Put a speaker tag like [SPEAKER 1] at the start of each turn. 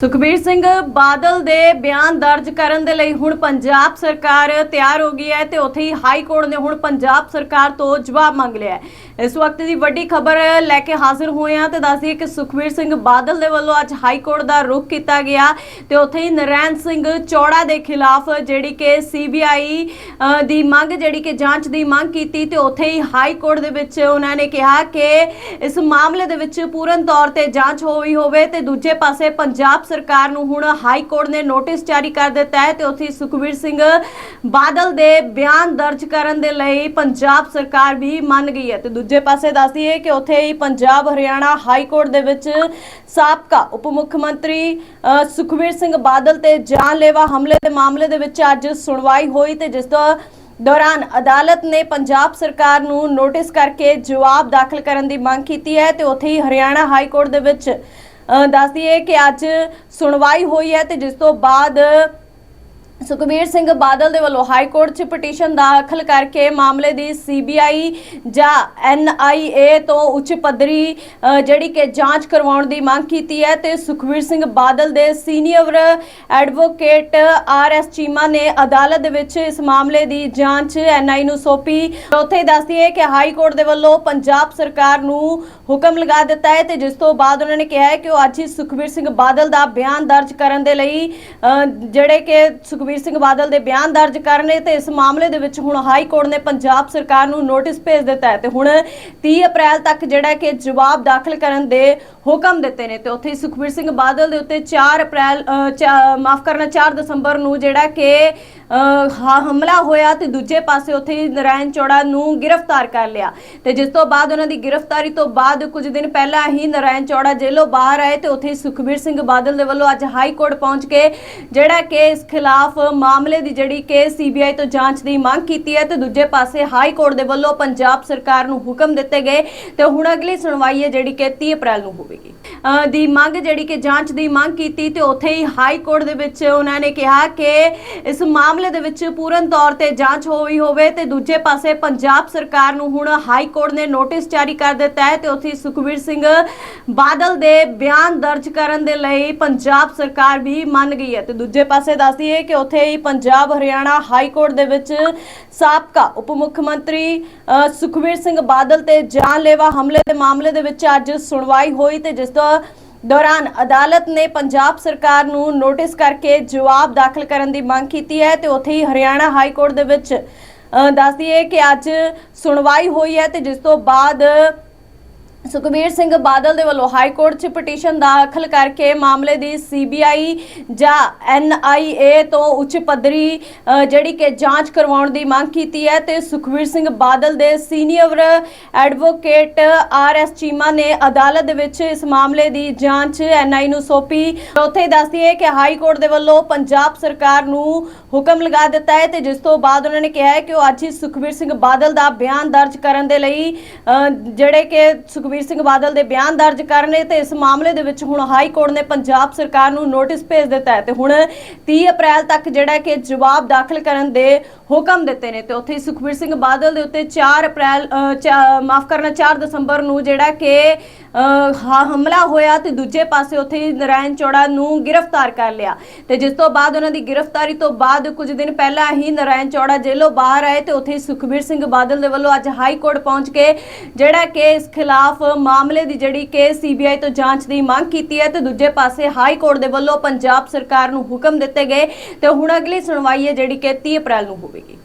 [SPEAKER 1] ਸੁਖਬੀਰ ਸਿੰਘ ਬਾਦਲ ਦੇ ਬਿਆਨ ਦਰਜ ਕਰਨ ਦੇ ਲਈ ਹੁਣ ਪੰਜਾਬ ਸਰਕਾਰ ਤਿਆਰ ਹੋ ਗਈ ਹੈ ਤੇ ਉੱਥੇ ਹੀ ਹਾਈ ਕੋਰਟ ਨੇ ਹੁਣ ਪੰਜਾਬ ਸਰਕਾਰ ਤੋਂ ਜਵਾਬ ਮੰਗ ਲਿਆ ਹੈ। ਇਸ ਵਕਤ ਦੀ ਵੱਡੀ ਖਬਰ ਲੈ ਕੇ ਹਾਜ਼ਰ ਹੋਏ ਹਾਂ ਤੇ ਦੱਸਦੀਏ ਕਿ ਸੁਖਬੀਰ ਸਿੰਘ ਬਾਦਲ ਦੇ ਵੱਲੋਂ ਅੱਜ ਹਾਈ ਕੋਰਟ ਦਾ ਰੁਖ ਕੀਤਾ ਗਿਆ ਤੇ ਉੱਥੇ ਹੀ ਨਰੈਣ ਸਿੰਘ ਚੌੜਾ ਦੇ ਖਿਲਾਫ ਜਿਹੜੀ ਕਿ ਸੀਬੀਆਈ ਦੀ ਮੰਗ, ਜਿਹੜੀ ਕਿ ਜਾਂਚ ਦੀ ਮੰਗ ਕੀਤੀ ਤੇ ਉੱਥੇ ਹੀ ਹਾਈ ਕੋਰਟ ਦੇ ਵਿੱਚ ਉਹਨਾਂ ਨੇ ਕਿਹਾ ਕਿ ਇਸ ਮਾਮਲੇ ਦੇ ਵਿੱਚ ਪੂਰਨ ਤੌਰ ਤੇ ਜਾਂਚ ਹੋਈ ਹੋਵੇ ਤੇ ਦੂਜੇ ਪਾਸੇ ਪੰਜਾਬ ਸਰਕਾਰ ਨੂੰ ਹੁਣ ਹਾਈ ਕੋਰਟ ਨੇ ਨੋਟਿਸ ਜਾਰੀ ਕਰ ਦਿੱਤਾ ਹੈ ਤੇ ਉੱਥੇ ਹੀ ਸਿੰਘ ਬਾਦਲ ਦੇ ਬਿਆਨ ਦਰਜ ਕਰਨ ਦੇ ਲਈ ਪੰਜਾਬ ਸਰਕਾਰ ਵੀ ਮੰਨ ਗਈ ਹੈ। ਤੇ ਦੂਜੇ ਪਾਸੇ ਦੱਸਦੀ ਹੈ ਕਿ ਉੱਥੇ ਹੀ ਪੰਜਾਬ ਹਰਿਆਣਾ ਹਾਈ ਕੋਰਟ ਦੇ ਵਿੱਚ ਸਾਬਕਾ ਉਪ ਮੁੱਖ ਮੰਤਰੀ ਅ, ਸਿੰਘ ਬਾਦਲ ਤੇ ਜਾਨਲੇਵਾ ਹਮਲੇ ਦੇ ਮਾਮਲੇ ਦੇ ਵਿੱਚ ਅੱਜ ਸੁਣਵਾਈ ਹੋਈ ਤੇ ਜਿਸ ਦਾ ਦੌਰਾਨ ਅਦਾਲਤ ਨੇ ਪੰਜਾਬ ਸਰਕਾਰ ਨੂੰ ਨੋਟਿਸ ਕਰਕੇ ਜਵਾਬ ਦਾਖਲ ਕਰਨ ਦੀ ਮੰਗ ਕੀਤੀ ਹੈ ਤੇ ਉੱਥੇ ਹੀ ਹਰਿਆਣਾ ਹਾਈ ਕੋਰਟ ਦੇ ਵਿੱਚ ਅ, ਦੱਸਦੀ ਕਿ ਅੱਜ ਸੁਣਵਾਈ ਹੋਈ ਹੈ ਤੇ ਜਿਸ ਤੋਂ ਬਾਅਦ ਸੁਖਬੀਰ ਸਿੰਘ ਬਾਦਲ ਦੇ ਵੱਲੋਂ ਹਾਈ ਕੋਰਟ 'ਚ ਪਟੀਸ਼ਨ ਦਾਖਲ ਕਰਕੇ ਮਾਮਲੇ ਦੀ ਸੀਬੀਆਈ ਜਾਂ ਐਨਆਈਏ ਤੋਂ ਉੱਚ ਪੱਧਰੀ ਜਿਹੜੀ ਕਿ ਜਾਂਚ ਕਰਵਾਉਣ ਦੀ ਮੰਗ ਕੀਤੀ ਹੈ ਤੇ ਸੁਖਬੀਰ ਸਿੰਘ ਬਾਦਲ ਦੇ senior advocate R S Cheema ਨੇ ਅਦਾਲਤ ਦੇ ਵਿੱਚ ਇਸ ਮਾਮਲੇ ਦੀ ਜਾਂਚ ਐਨਆਈ ਨੂੰ ਸੌਂਪੀ। ਉੱਥੇ ਹੀ ਦੱਸਦੀ ਹੈ ਕਿ ਹਾਈ ਕੋਰਟ ਦੇ ਵੱਲੋਂ ਪੰਜਾਬ ਸਰਕਾਰ ਨੂੰ ਹੁਕਮ ਲਗਾ ਦਿੱਤਾ ਹੈ ਤੇ ਜਿਸ ਤੋਂ ਬਾਅਦ ਉਹਨਾਂ ਨੇ ਕਿਹਾ ਹੈ ਕਿ ਉਹ ਅੱਜ ਹੀ ਸੁਖਬੀਰ ਸਿੰਘ ਬਾਦਲ ਦਾ ਬਿਆਨ ਦਰਜ ਕਰਨ ਦੇ ਲਈ ਜਿਹੜੇ ਕਿ ਸੁਖਬੀਰ ਸੁਖਬੀਰ ਸਿੰਘ ਬਾਦਲ ਦੇ ਬਿਆਨ ਦਰਜ ਕਰਨੇ ਤੇ ਇਸ ਮਾਮਲੇ ਦੇ ਵਿੱਚ ਹੁਣ ਹਾਈ ਕੋਰਟ ਨੇ ਪੰਜਾਬ ਸਰਕਾਰ ਨੂੰ ਨੋਟਿਸ ਭੇਜ ਦਿੱਤਾ ਹੈ ਤੇ ਹੁਣ 30 ਅਪ੍ਰੈਲ ਤੱਕ ਜਿਹੜਾ ਕਿ ਜਵਾਬ ਦਾਖਲ ਕਰਨ ਦੇ ਹੁਕਮ ਦਿੱਤੇ ਨੇ ਤੇ ਉੱਥੇ ਹੀ ਸੁਖਬੀਰ ਸਿੰਘ ਬਾਦਲ ਦੇ ਉੱਤੇ 4 ਅਪ੍ਰੈਲ ਅ, ਮਾਫ ਕਰਨਾ 4 ਦਸੰਬਰ ਨੂੰ ਜਿਹੜਾ ਕਿ ਹਮਲਾ ਹੋਇਆ ਤੇ ਦੂਜੇ ਪਾਸੇ ਉੱਥੇ ਹੀ ਨਰਾਇਣ ਚੌੜਾ ਨੂੰ ਗ੍ਰਿਫਤਾਰ ਕਰ ਲਿਆ ਤੇ ਜਿਸ ਤੋਂ ਬਾਅਦ ਉਹਨਾਂ ਦੀ ਗ੍ਰਿਫਤਾਰੀ ਤੋਂ ਬਾਅਦ ਕੁਝ ਦਿਨ ਪਹਿਲਾਂ ਹੀ ਨਰਾਇਣ ਚੌੜਾ ਜੇਲ੍ਹੋਂ ਬਾਹਰ ਆਏ ਤੇ ਉੱਥੇ ਹੀ ਸੁਖਬੀਰ ਸਿੰਘ ਬਾਦਲ ਦੇ ਵੱਲੋਂ ਅੱਜ ਹਾਈ ਕੋਰਟ ਪਹੁੰਚ ਕੇ ਜਿਹੜਾ ਕਿ ਇਸ ਖਿਲਾਫ ਮਾਮਲੇ ਦੀ ਜਿਹੜੀ ਕਿ ਸੀਬੀਆਈ ਤੋਂ ਜਾਂਚ ਦੀ ਮੰਗ ਕੀਤੀ ਹੈ ਤੇ ਦੂਜੇ ਪਾਸੇ ਹਾਈ ਕੋਰਟ ਦੇ ਵੱਲੋਂ ਪੰਜਾਬ ਸਰਕਾਰ ਨੂੰ ਹੁਕਮ ਦਿੱਤੇ ਗਏ ਤੇ ਹੁਣ ਅਗਲੀ ਸੁਣਵਾਈ ਹੈ ਜਿਹੜੀ ਕਿ 30 ਅਪ੍ਰੈਲ ਨੂੰ ਹੋਵੇਗੀ। ਦੀ ਮੰਗ ਜਿਹੜੀ ਕਿ ਜਾਂਚ ਦੀ ਮੰਗ ਕੀਤੀ ਤੇ ਉੱਥੇ ਹੀ ਹਾਈ ਕੋਰਟ ਦੇ ਵਿੱਚ ਉਹਨਾਂ ਨੇ ਕਿਹਾ ਕਿ ਇਸ ਮਾਮਲੇ ਦੇ ਵਿੱਚ ਪੂਰਨ ਤੌਰ ਤੇ ਜਾਂਚ ਹੋਈ ਹੋਵੇ ਤੇ ਦੂਜੇ ਪਾਸੇ ਪੰਜਾਬ ਸਰਕਾਰ ਨੂੰ ਹੁਣ ਹਾਈ ਕੋਰਟ ਨੇ ਨੋਟਿਸ ਜਾਰੀ ਕਰ ਦਿੱਤਾ ਹੈ ਤੇ ਉੱਥੇ ਹੀ ਸੁਖਬੀਰ ਸਿੰਘ ਬਾਦਲ ਦੇ ਬਿਆਨ ਦਰਜ ਕਰਨ ਦੇ ਲਈ ਪੰਜਾਬ ਸਰਕਾਰ ਵੀ ਮੰਨ ਗਈ ਹੈ। ਤੇ ਦੂਜੇ ਪਾਸੇ ਦੱਸਦੀ ਹੈ ਕਿ ਉੱਥੇ ਹੀ ਪੰਜਾਬ ਹਰਿਆਣਾ ਹਾਈ ਕੋਰਟ ਦੇ ਵਿੱਚ ਸਾਬਕਾ ਉਪ ਮੁੱਖ ਮੰਤਰੀ ਅ, ਸੁਖਬੀਰ ਸਿੰਘ ਬਾਦਲ ਤੇ ਜਾਨਲੇਵਾ ਹਮਲੇ ਦੇ ਮਾਮਲੇ ਦੇ ਵਿੱਚ ਅੱਜ ਸੁਣਵਾਈ ਹੋਈ ਤੇ ਜਿਸ ਤੋਂ ਦੌਰਾਨ ਅਦਾਲਤ ਨੇ ਪੰਜਾਬ ਸਰਕਾਰ ਨੂੰ ਨੋਟਿਸ ਕਰਕੇ ਜਵਾਬ ਦਾਖਲ ਕਰਨ ਦੀ ਮੰਗ ਕੀਤੀ ਹੈ ਤੇ ਉੱਥੇ ਹੀ ਹਰਿਆਣਾ ਹਾਈ ਕੋਰਟ ਦੇ ਵਿੱਚ ਅ, ਦੱਸਦੀ ਹੈ ਕਿ ਅੱਜ ਸੁਣਵਾਈ ਹੋਈ ਹੈ ਤੇ ਜਿਸ ਤੋਂ ਬਾਅਦ ਸੁਖਬੀਰ ਸਿੰਘ ਬਾਦਲ ਦੇ ਵੱਲੋਂ ਹਾਈ ਕੋਰਟ 'ਚ ਪਟੀਸ਼ਨ ਦਾਖਲ ਕਰਕੇ ਮਾਮਲੇ ਦੀ ਸੀਬੀਆਈ ਜਾਂ ਐਨਆਈਏ ਤੋਂ ਉੱਚ ਪੱਧਰੀ ਜਿਹੜੀ ਕਿ ਜਾਂਚ ਕਰਵਾਉਣ ਦੀ ਮੰਗ ਕੀਤੀ ਹੈ ਤੇ ਸੁਖਬੀਰ ਸਿੰਘ ਬਾਦਲ ਦੇ senior advocate R S Cheema ਨੇ ਅਦਾਲਤ ਦੇ ਵਿੱਚ ਇਸ ਮਾਮਲੇ ਦੀ ਜਾਂਚ ਐਨਆਈ ਨੂੰ ਸੌਂਪੀ। ਉੱਥੇ ਹੀ ਦੱਸਦੀ ਹੈ ਕਿ ਹਾਈ ਕੋਰਟ ਦੇ ਵੱਲੋਂ ਪੰਜਾਬ ਸਰਕਾਰ ਨੂੰ ਹੁਕਮ ਲਗਾ ਦਿੱਤਾ ਹੈ ਤੇ ਜਿਸ ਤੋਂ ਬਾਅਦ ਉਹਨਾਂ ਨੇ ਕਿਹਾ ਹੈ ਕਿ ਉਹ ਅੱਜ ਹੀ ਸੁਖਬੀਰ ਸਿੰਘ ਬਾਦਲ ਦਾ ਬਿਆਨ ਦਰਜ ਕਰਨ ਦੇ ਲਈ ਜਿਹੜੇ ਕਿ ਸੁਖਬੀਰ ਸਿੰਘ ਬਾਦਲ ਦੇ ਬਿਆਨ ਦਰਜ ਕਰਨੇ ਤੇ ਇਸ ਮਾਮਲੇ ਦੇ ਵਿੱਚ ਹੁਣ ਹਾਈ ਕੋਰਟ ਨੇ ਪੰਜਾਬ ਸਰਕਾਰ ਨੂੰ ਨੋਟਿਸ ਭੇਜ ਦਿੱਤਾ ਹੈ ਤੇ ਹੁਣ 30 ਅਪ੍ਰੈਲ ਤੱਕ ਜਿਹੜਾ ਕਿ ਜਵਾਬ ਦਾਖਲ ਕਰਨ ਦੇ ਹੁਕਮ ਦਿੱਤੇ ਨੇ ਤੇ ਉੱਥੇ ਹੀ ਸੁਖਬੀਰ ਸਿੰਘ ਬਾਦਲ ਦੇ ਉੱਤੇ 4 ਅਪ੍ਰੈਲ ਅ, ਮਾਫ ਕਰਨਾ 4 ਦਸੰਬਰ ਨੂੰ ਜਿਹੜਾ ਕਿ ਹਮਲਾ ਹੋਇਆ ਤੇ ਦੂਜੇ ਪਾਸੇ ਉੱਥੇ ਹੀ ਨਰਾਇਣ ਚੌੜਾ ਨੂੰ ਗ੍ਰਿਫਤਾਰ ਕਰ ਲਿਆ ਤੇ ਜਿਸ ਤੋਂ ਬਾਅਦ ਉਹਨਾਂ ਦੀ ਗ੍ਰਿਫਤਾਰੀ ਤੋਂ ਬਾਅਦ ਕੁਝ ਦਿਨ ਪਹਿਲਾਂ ਹੀ ਨਰਾਇਣ ਚੌੜਾ ਜੇਲ੍ਹੋਂ ਬਾਹਰ ਆਏ ਤੇ ਉੱਥੇ ਹੀ ਸੁਖਬੀਰ ਸਿੰਘ ਬਾਦਲ ਦੇ ਵੱਲੋਂ ਅੱਜ ਹਾਈ ਕੋਰਟ ਪਹੁੰਚ ਕੇ ਜਿਹੜਾ ਕਿ ਇਸ ਖਿਲਾਫ ਖਿਲਾਫ ਮਾਮਲੇ ਦੀ ਜਿਹੜੀ ਕਿ ਸੀਬੀਆਈ ਤੋਂ ਜਾਂਚ ਦੀ ਮੰਗ ਕੀਤੀ ਹੈ ਤੇ ਦੂਜੇ ਪਾਸੇ ਹਾਈ ਕੋਰਟ ਦੇ ਵੱਲੋਂ ਪੰਜਾਬ ਸਰਕਾਰ ਨੂੰ ਹੁਕਮ ਦਿੱਤੇ ਗਏ ਤੇ ਹੁਣ ਅਗਲੀ ਸੁਣਵਾਈ ਹੈ ਜਿਹੜੀ ਕਿ 30 ਅਪ੍ਰੈਲ ਨੂੰ ਹੋਵੇਗੀ।